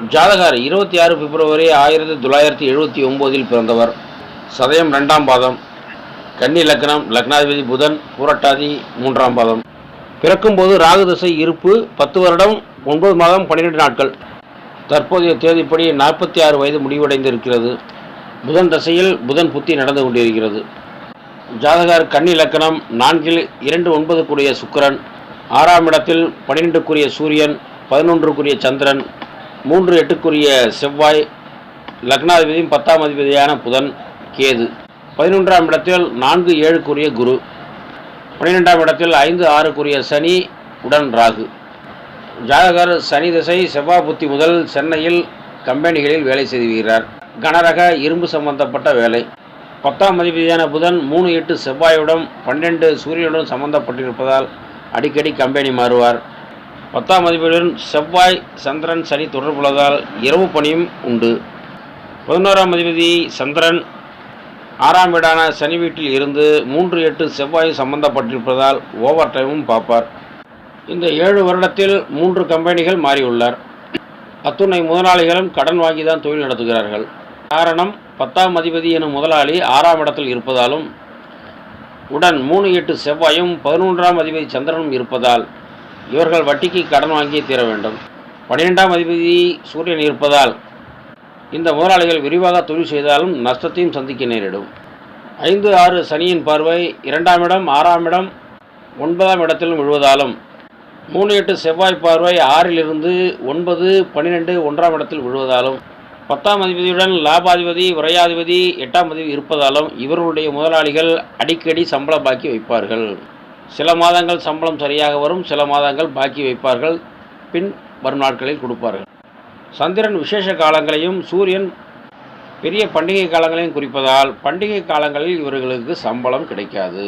ஜாதகர் இருபத்தி ஆறு பிப்ரவரி ஆயிரத்தி தொள்ளாயிரத்தி எழுபத்தி ஒம்போதில் பிறந்தவர். சதயம் ரெண்டாம் பாதம். கன்னி லக்னம் லக்னாதிபதி புதன் பூரட்டாதி மூன்றாம் பாதம். பிறக்கும்போது ராகு தசை இருப்பு பத்து வருடம் ஒன்பது மாதம் பன்னிரெண்டு நாட்கள். தற்போதைய தேதிப்படி நாற்பத்தி ஆறு வயது முடிவடைந்திருக்கிறது. புதன் தசையில் புதன் புத்தி நடந்து கொண்டிருக்கிறது. ஜாதகர் கன்னி லக்கணம் நான்கில் இரண்டு ஒன்பதுக்குரிய சுக்கரன். ஆறாம் இடத்தில் பன்னிரெண்டுக்குரிய சூரியன் பதினொன்றுக்குரிய சந்திரன். மூன்று எட்டுக்குரிய செவ்வாய் லக்னாதிபதியும் பத்தாம் அதிபதியான புதன் கேது. பதினொன்றாம் இடத்தில் நான்கு ஏழுக்குரிய குரு. பன்னிரெண்டாம் இடத்தில் ஐந்து ஆறுக்குரிய சனி உடன் ராகு. ஜாதகர் சனி திசை செவ்வாய் புத்தி முதல் சென்னையில் கம்பெனிகளில் வேலை செய்து வருகிறார். கனரக இரும்பு சம்பந்தப்பட்ட வேலை. பத்தாம் அதிபதியான புதன் மூணு எட்டு செவ்வாயுடன் பன்னெண்டு சூரியனுடன் சம்பந்தப்பட்டிருப்பதால் அடிக்கடி கம்பெனி மாறுவார். பத்தாம் அதிபதியுடன் செவ்வாய் சந்திரன் சனி தொடர்புள்ளதால் இரவு பணியும் உண்டு. பதினோராம் அதிபதி சந்திரன் ஆறாம் வீடான சனி வீட்டில் இருந்து மூன்று எட்டு செவ்வாய் சம்பந்தப்பட்டிருப்பதால் ஓவர் டைமும் பார்ப்பார். இந்த ஏழு வருடத்தில் மூன்று கம்பெனிகள் மாறியுள்ளார். அத்துணை முதலாளிகளும் கடன் வாங்கி தான் தொழில் நடத்துகிறார்கள். காரணம் பத்தாம் அதிபதி எனும் முதலாளி ஆறாம் இடத்தில் இருப்பதாலும் உடன் மூணு எட்டு செவ்வாயும் பதினொன்றாம் அதிபதி சந்திரனும் இருப்பதால் இவர்கள் வட்டிக்கு கடன் வாங்கி தீர வேண்டும். பன்னிரெண்டாம் அதிபதி சூரியன் இருப்பதால் இந்த முதலாளிகள் விரிவாக தொழில் செய்தாலும் நஷ்டத்தையும் சந்திக்க நேரிடும். ஐந்து ஆறு சனியின் பார்வை இரண்டாம் இடம் ஆறாம் இடம் ஒன்பதாம் இடத்திலும் விழுவதாலும். மூணு எட்டு செவ்வாய் பார்வை ஆறிலிருந்து ஒன்பது பன்னிரெண்டு ஒன்றாம் இடத்தில் விழுவதாலும். பத்தாம் அதிபதியுடன் லாபாதிபதி விரையாதிபதி எட்டாம் அதிபதி இருப்பதாலும் இவர்களுடைய முதலாளிகள் அடிக்கடி சம்பளம் பாக்கி வைப்பார்கள். சில மாதங்கள் சம்பளம் சரியாக வரும் சில மாதங்கள் பாக்கி வைப்பார்கள் பின் வரும் நாட்களில் கொடுப்பார்கள். சந்திரன் விசேஷ காலங்களையும் சூரியன் பெரிய பண்டிகை காலங்களையும் குறிப்பதால் பண்டிகை காலங்களில் இவர்களுக்கு சம்பளம் கிடைக்காது.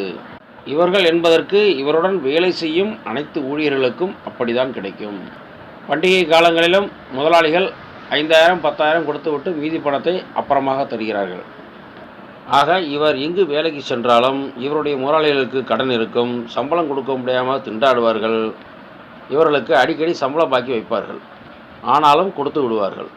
இவர்கள் என்பதற்கு இவருடன் வேலை செய்யும் அனைத்து ஊழியர்களுக்கும் அப்படிதான் கிடைக்கும். பண்டிகை காலங்களிலும் முதலாளிகள் ஐந்தாயிரம் பத்தாயிரம் கொடுத்துவிட்டு மீதி பணத்தை அப்புறமாக தருகிறார்கள். ஆக இவர் எங்கு வேலைக்கு சென்றாலும் இவருடைய முதலாளிகளுக்கு கடன் இருக்கும் சம்பளம் கொடுக்க முடியாமல் திண்டாடுவார்கள். இவர்களுக்கு அடிக்கடி சம்பளம் பாக்கி வைப்பார்கள். ஆனாலும் கொடுத்து விடுவார்கள்.